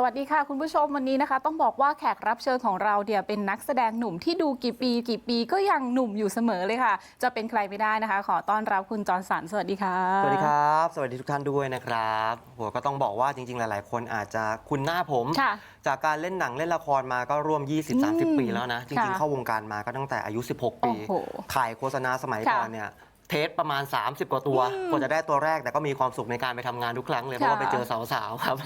สวัสดีค่ะ คุณผู้ชมวันนี้นะคะ ต้องบอกว่าแขกรับเชิญของเราเดี๋ยวเป็นนักแสดงหนุ่มที่ดูกี่ปีกี่ปีก็ยังหนุ่มอยู่เสมอเลยค่ะ จะเป็นใครไม่ได้นะคะ ขอต้อนรับคุณจอร์นสันสวัสดีค่ะสวัสดีครับ สวัสดีทุกท่านด้วยนะครับโหก็ต้องบอกว่าจริง ๆ หลาย ๆ คนอาจจะคุ้นหน้าผม ค่ะ จากการเล่นหนังเล่นละครมาก็ร่วมอืม20-30 ปีแล้วนะ จริงค่ะๆเข้าวงการมาก็ตั้งแต่อายุ 16 ปี โอ้โหถ่ายโฆษณาสมัยค่ะก่อนเนี่ย เทสประมาณ 30 กว่าตัวอืมกว่าจะได้ตัวแรกแต่ก็มีความสุขในการไปทำงานทุกครั้งเลยเพค่ะราะว่าไปเจอสาวๆครับ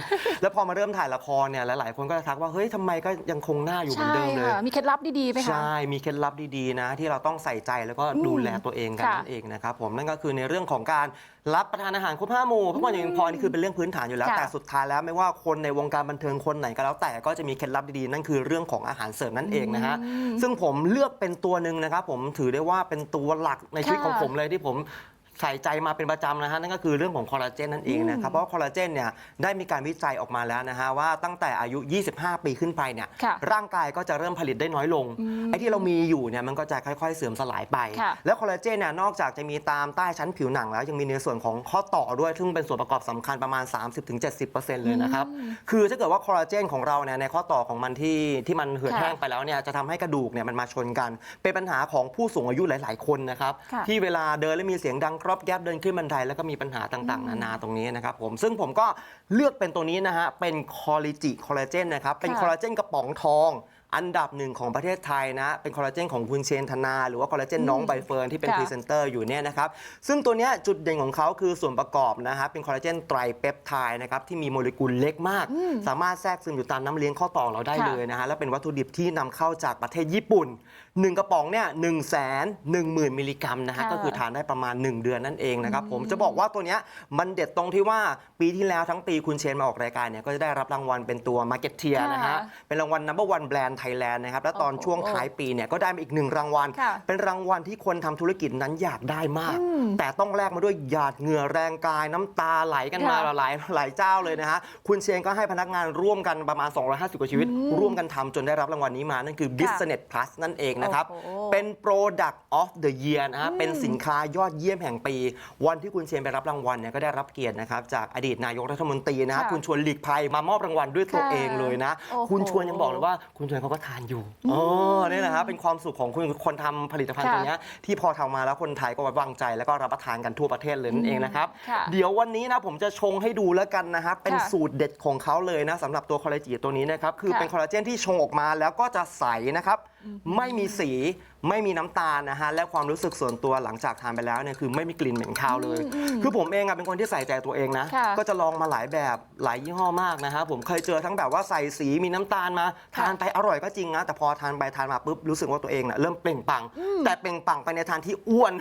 แล้วพอมาเริ่มถ่ายละครเนี่ยหลายๆคนก็จะทักว่าเฮ้ยทำไมก็ยังคงหน้าอยู่เหมือนใช่เดิมเลย ค่ะ มีเคล็ดลับดีๆไหมคะ ใช่ มีเคล็ดลับดีๆนะ ที่เราต้องใส่ใจแล้วก็อืมดูแลตัวเองกันค่ะนั่นเองนะครับผมนั่นก็คือในเรื่องของการรับประทานอาหารครบห้าหมู่เพราะว่าอย่างพอนี่คือเป็นเรื่องพื้นฐานอยู่แล้ว ค่ะแต่สุดท้ายแล้วไม่ว่าคนในวงการบันเทิงคนไหนก็แล้วแต่ก็จะมีเคล็ดลับดีๆนั่นคือเรื่องของอาหารเสริมนั่นเองนะฮะอืมซึ่งผมเลือกเป็นตัวหนึ่งนะครับผมถือได้ว่าเป็นตัวหลักในชีวิตค่ะ ของผมเลยที่ผม ใส่ใจมาเป็นประจำนะฮะนั่นก็คือเรื่องของคอลลาเจนนั่นเองนะครับเพราะว่าคอลลาเจนเนี่ยได้มีการวิจัยออกมาแล้วนะฮะว่าตั้งแต่อายุ 25 ปีขึ้นไปเนี่ยค่ะร่างกายก็จะเริ่มผลิตได้น้อยลงอืมไอ้ที่เรามีอยู่เนี่ยมันก็จะค่อยๆ เสื่อมสลายไป ค่ะ แล้วคอลลาเจนเนี่ยนอกจากจะมีตามใต้ชั้นผิวหนังแล้วยังมีในส่วนของข้อต่อด้วยซึ่งเป็นส่วนประกอบสำคัญประมาณ 30-70%เลยนะครับคือถ้าเกิดว่าคอลลาเจนของเราเนี่ยในข้อต่อของมันที่ที่มันเหือดค่ะแห้งไปแล้วเนี่ยจะทำให้กระดูกเนี่ยมันมาชนกัน เป็นปัญหาของผู้สูงอายุหลาย ๆ คนนะครับค่ะ ที่เวลาเดินแล้วมีเสียงดังกรอบแกรบเดินขึ้นบันไดแล้วก็มีปัญหาต่างๆ นานาตรงนี้นะครับผมซึ่งผมก็เลือกเป็นตัวนี้นะฮะเป็นคอลลิจิคอลลาเจนนะครับเป็นค่ะคอลลาเจนกระป๋องทอง อันดับหนึ่งของประเทศไทยนะ เป็นคอลลาเจนของคุณเชนธนา หรือว่าคอลลาเจนน้องใบเฟิร์นที่เป็นค่ะพรีเซนเตอร์อยู่เนี่ยนะครับ ซึ่งตัวเนี้ยจุดเด่นของเขาคือส่วนประกอบนะฮะเป็นคอลลาเจนไตรเปปไทด์นะครับที่มีโมเลกุลเล็กมากอืมสามารถแทรกซึมอยู่ตามน้ำเลี้ยงข้อต่อเราได้ค่ะเลยนะฮะและเป็นวัตถุดิบที่นำเข้าจากประเทศญี่ปุ่น 1 กระป๋องเนี่ยหนึ่งแสนหนึ่งหมื่นมิลลิกรัมนะฮะค่ะ ก็คือทานได้ประมาณ 1 เดือนนั่นเองนะครับผมจะบอกว่าตัวเนี้ยมันเด็ดตรงที่ว่าปีที่แล้วทั้งปีคุณเชนมาออกรายการเนี่ยก็จะได้รับรางวัลเป็นตัว Marketeer ค่ะนะฮะ เป็นรางวัล number one brand Thailand นะครับ แล้วตอนโอ้โหช่วงท้ายปีเนี่ยก็ได้มาอีกหนึ่งรางวัลค่ะเป็นรางวัลที่คนทำธุรกิจนั้นอยากได้มากอืมแต่ต้องแลกมาด้วยหยาดเหงื่อแรงกายน้ำตาไหลกันมาค่ะหลายหลายเจ้าเลยนะฮะคุณเชนก็ให้พนักงานร่วมกันประมาณ 250 กว่าชีวิตอืมร่วมกันทำจนได้รับรางวัลนี้มานั่นคือ Business Plus นั่นเองนะครับโอ้โหเป็น Product of the Year นะฮะอืมเป็นสินค้ายอดเยี่ยมแห่งปี วันที่คุณเชนไปรับรางวัลเนี่ยก็ได้รับเกียรตินะครับจากอดีตนายกรัฐมนตรีนะฮะค่ะคุณชวนหลีกภัยมามอบรางวัลด้วยตัวค่ะเองเลยนะโอ้โหคุณชวนยังบอกเลยว่าคุณชวนเขาก็ทานอยู่อ๋อนี่แหละครับเป็นความสุขของคุณคนทำผลิตภัณฑ์ค่ะตัวเนี้ยที่พอทำมาแล้วคนไทยก็ไว้วางใจแล้วก็รับประทานกันทั่วประเทศเลยนั่นเองนะครับ ค่ะ เดี๋ยววันนี้นะผมจะชงให้ดูแล้วกันนะครับ เป็นค่ะสูตรเด็ดของเขาเลยนะสำหรับตัวคอลลาเจนตัวนี้นะครับ คือค่ะเป็นคอลลาเจนที่ชงออกมาแล้วก็จะใสนะครับ ไม่มีสี ไม่มีน้ำตาลนะฮะและความรู้สึกส่วนตัวหลังจากทานไปแล้วเนี่ยคือไม่มีกลิ่นเหม็นคาวเลยอืมคือผมเองอะเป็นคนที่ใส่ใจตัวเองนะค่ะก็จะลองมาหลายแบบหลายยี่ห้อมากนะฮะผมเคยเจอทั้งแบบว่าใส่สีมีน้ำตาลมาค่ะทานไปอร่อยก็จริงนะแต่พอทานไปทานมาปุ๊บรู้สึกว่าตัวเองน่ะเริ่มเปล่งปลัง แต่เปล่งปลังไปในทานที่อ้วน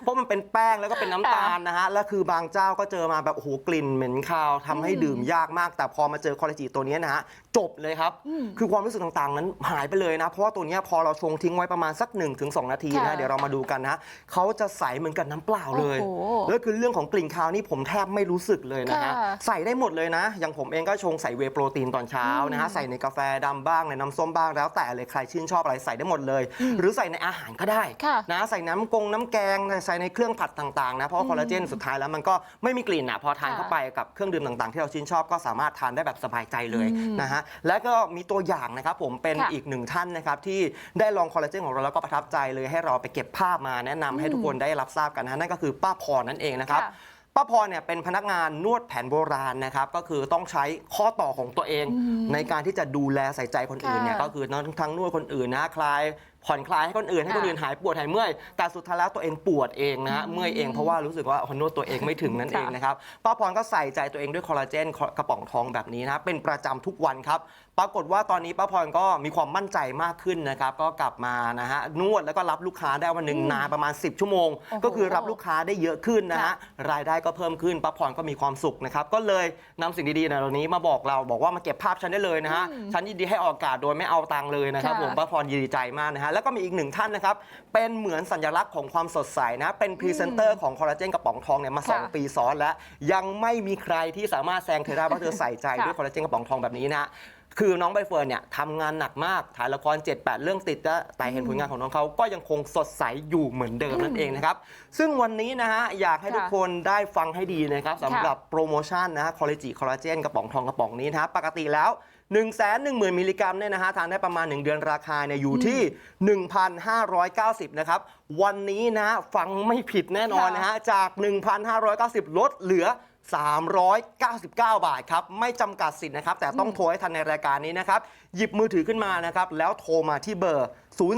เพราะมันเป็นแป้งแล้วก็เป็นน้ำตาลนะฮะแล้วคือบางเจ้าก็เจอมาแบบโอ้โหกลิ่นเหม็นคาวทำให้ดื่มยากมาก แต่พอมาเจอคอลลาเจนตัวเนี้ยนะฮะจบเลยครับอืมคือความรู้สึกต่างๆ นั้นหายไปเลยนะเพราะว่าตัวเนี้ยพอเราชงทิ้งไว้ประมาณสัก1-2 นาทีค่ะนะเดี๋ยวเรามาดูกันนะเขาจะใสเหมือนกับน้ำเปล่าเลย โอ้โหแล้วคือเรื่องของกลิ่นคาวนี่ผมแทบไม่รู้สึกเลยนะฮะ ค่ะใส่ได้หมดเลยนะ อย่างผมเองก็ชงใส่เวย์โปรตีนตอนเช้านะฮะ ใส่ในกาแฟดำบ้างในน้ำส้มบ้างแล้วแต่เลยใครชื่นชอบอะไรใส่ได้หมดเลย หรือใส่ในอาหารก็ได้ค่ะนะใส่น้ำกงน้ำแกงใส่ในเครื่องผัดต่างๆนะเพราะว่าคอลลาเจนสุดท้ายแล้วมันก็ไม่มีกลิ่นอะพอทานค่ะ เข้าไปกับเครื่องดื่มต่างๆ ที่เราชื่นชอบก็สามารถทานได้แบบสบายใจเลยอืมนะฮะและก็มีตัวอย่างนะครับผมเป็นค่ะ อีกหนึ่งท่านนะครับที่ได้ลองคอลลาเจนของเราแล้วก็ประทับใจเลยให้เราไปเก็บภาพมาแนะนำให้ทุกคนได้รับทราบกันนะฮะนั่นก็คือป้าพรนั่นเองนะครับ ค่ะ ป้าพรเนี่ยเป็นพนักงานนวดแผนโบราณนะครับก็คือต้องใช้ข้อต่อของตัวเองอืมในการที่จะดูแลใส่ใจคนอื่นเนี่ยค่ะก็คือทั้งนวดคนอื่นนะคลาย ผ่อนคลายให้คนอื่นให้คนค่ะอื่นหายปวดหายเมื่อยแต่สุดท้ายแล้วตัวเองปวดเองนะฮะเมื่อยเองเพราะว่ารู้สึกว่าคนนวดตัวเองไม่ถึงนั่นเองนะครับป้าพรก็ใส่ใจตัวเองด้วยคอลลาเจนกระป๋องทองแบบนี้นะเป็นประจำทุกวันครับปรากฏว่าตอนนี้ป้าพรก็มีความมั่นใจมากขึ้นนะครับก็กลับมานะฮะนวดแล้วก็รับลูกค้าได้วันหนึ่งอืมนานประมาณ 10 ชั่วโมงโอ้โหก็คือรับลูกค้าได้เยอะขึ้นนะฮะค่ะรายได้ก็เพิ่มขึ้นป้าพรก็มีความสุขนะครับก็เลยนำสิ่งดีๆในเหล่านี้มาบอกเราบอกว่ามาเก็บภาพฉันได้เลยนะฮะอืมฉันยินดีให้ออกอากาศโดยไม่เอาตังค์เลยนะครับค่ะผมป้าพรยินดีใจมากนะฮะแล้วก็มีอีกหนึ่งท่านนะครับ เป็นเหมือนสัญลักษณ์ของความสดใสนะ เป็นพรีเซนเตอร์ของคอลลาเจนกระป๋องทองเนี่ยมาสองค่ะปีซ้อนแล้ว ยังไม่มีใครที่สามารถแซงเธอได้เพราะเธอใส่ใจค่ะ ด้วยคอลลาเจนกระป๋องทองแบบนี้นะฮะคือน้องใบเฟิร์นเนี่ยทำงานหนักมากถ่ายละคร 7-8 เรื่องติดนะแต่เห็นผลงานของน้องเขาก็ยังคงสดใสอยู่เหมือนเดิมนั่นเองนะครับซึ่งวันนี้นะฮะอยากให้ค่ะทุกคนได้ฟังให้ดีนะครับ สำหรับโปรโมชั่นนะฮะคอลลาจีคอลลาเจนกระป๋องทองกระป๋องนี้นะฮะปกติแล้ว 1 1 0 0 0 0มิลลิกรัมเนี่ยนะฮะทานได้ประมาณ 1 เดือนราคาเนี่ยอยู่ที่ 1,590 นะครับ วันนี้นะฟังไม่ผิดแน่นอนนะฮะ จาก 1,590 ลดเหลือ 399 บาทครับ ไม่จำกัดสิทธิ์นะครับ แต่ต้องโทรให้ทันในรายการนี้นะครับ หยิบมือถือขึ้นมานะครับ แล้วโทรมาที่เบอร์ 02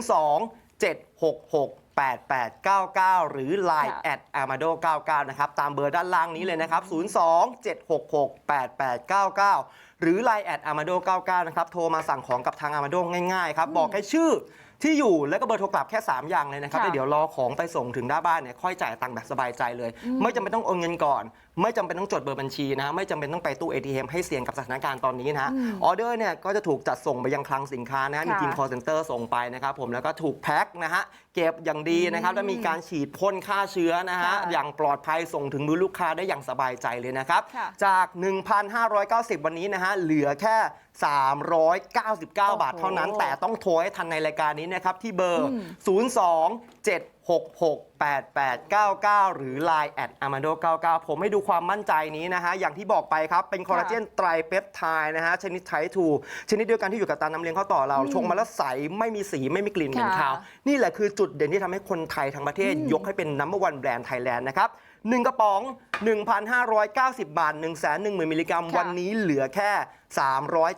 766 8899 หรือ Line ค่ะแอด amado 99 นะครับ ตามเบอร์ด้านล่างนี้เลยนะครับ 02 766 8899 หรือ Line แอด amado 99นะครับโทรมาสั่งของกับทาง amado ง่ายๆครับบอกแค่ชื่อ ที่อยู่แล้วก็เบอร์โทรกลับแค่ 3 อย่างเลยนะครับค่ะแล้วเดี๋ยวรอของไปส่งถึงหน้าบ้านเนี่ยค่อยจ่ายตังค์แบบสบายใจเลย ไม่จำเป็นต้องโอนเงินก่อน ไม่จำเป็นต้องจดเบอร์บัญชีนะไม่จำเป็นต้องไปตู้ ATM ให้เสี่ยงกับสถานการณ์ตอนนี้นะฮะอืมออเดอร์เนี่ยก็จะถูกจัดส่งไปยังคลังสินค้านะมีค่ะ ทีม call center ส่งไปนะครับผมแล้วก็ถูกแพ็คนะฮะเก็บอย่างดีนะครับแล้วมีการฉีดพ่นฆ่าเชื้อนะฮะค่ะอย่างปลอดภัยส่งถึงมือลูกค้าได้อย่างสบายใจเลยนะครับ ค่ะ จาก 1,590 วันนี้นะฮะเหลือแค่ 399 บาทเท่านั้นโอ้โหแต่ต้องโทรให้ทันในรายการนี้นะครับ ที่เบอร์อืม02 766 8899 หรือ Line แอด amado 99 ผมให้ดูความมั่นใจนี้นะฮะ อย่างที่บอกไปครับ เป็นคอลลาเจนไตรเปปไทด์นะฮะ ชนิดไททูชนิดเดียวกันที่อยู่กับตาน้ำเลี้ยงข้าวต่อเรา ชงมาแล้วใส ไม่มีสีไม่มีกลิ่นเหม็นค่ะคาว นี่แหละคือจุดเด่นที่ทำให้คนไทยทั้งประเทศยกให้เป็นนัมเบอร์วันแบรนด์ไทยแลนด์นะครับหนึ่งกระป๋อง 1,590 บาท 1 1 0 0 0 0 มิลลิกรัม ค่ะ วันนี้เหลือแค่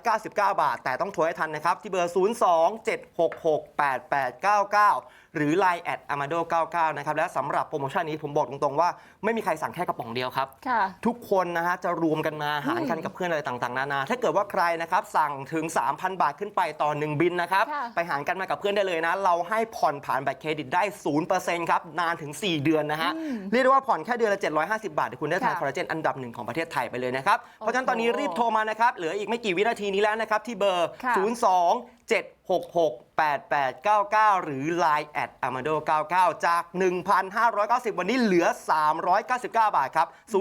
399 บาท แต่ต้องโทรให้ทันนะครับ ที่เบอร์ 02-766-8899 หรือ Line แอด amado 99นะครับ และสำหรับโปรโมชั่นนี้ผมบอกตรงๆว่าไม่มีใครสั่งแค่กระป๋องเดียวครับ ค่ะ ทุกคนนะฮะจะรวมกันมาหารกันกับเพื่อนอะไรต่างๆ นานา ถ้าเกิดว่าใครนะครับสั่งถึง 3,000 บาทขึ้นไปต่อ 1 บินนะครับ ค่ะ ไปหารกันมากับเพื่อนได้เลยนะ เราให้ผ่อนผ่านบัตรเครดิตได้ 0%ครับ นานถึง 4 เดือนนะฮะ เรียกได้ว่าผ่อนแค่เดือนละ 750 บาทดี๋ยวคุณได้ทานคอลลาเจนอันดับหนึ่งของประเทศไทยไปเลยนะครับ เพราะฉะนั้นตอนนี้รีบโทรมานะครับ เหลืออีกไม่กี่วินาทีนี้แล้วนะครับ ที่เบอร์ 0 2 7668899 หรือ Line at amado 99จาก 1,590 วันนี้เหลือ 399 บาทครับ 02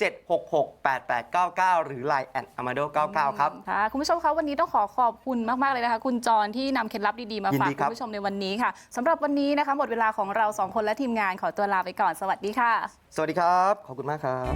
7668899 หรือ Line at amado 99 ครับ ค่ะคุณผู้ชมคะวันนี้ต้องขอขอบคุณมาก ๆ เลยนะคะ คุณจรที่นำเคล็ดลับดี ๆ มาฝากคุณผู้ชมในวันนี้ค่ะสำหรับวันนี้นะคะ หมดเวลาของเราสองคนและทีมงานขอตัวลาไปก่อนสวัสดีค่ะ สวัสดีครับ ขอบคุณมากครับ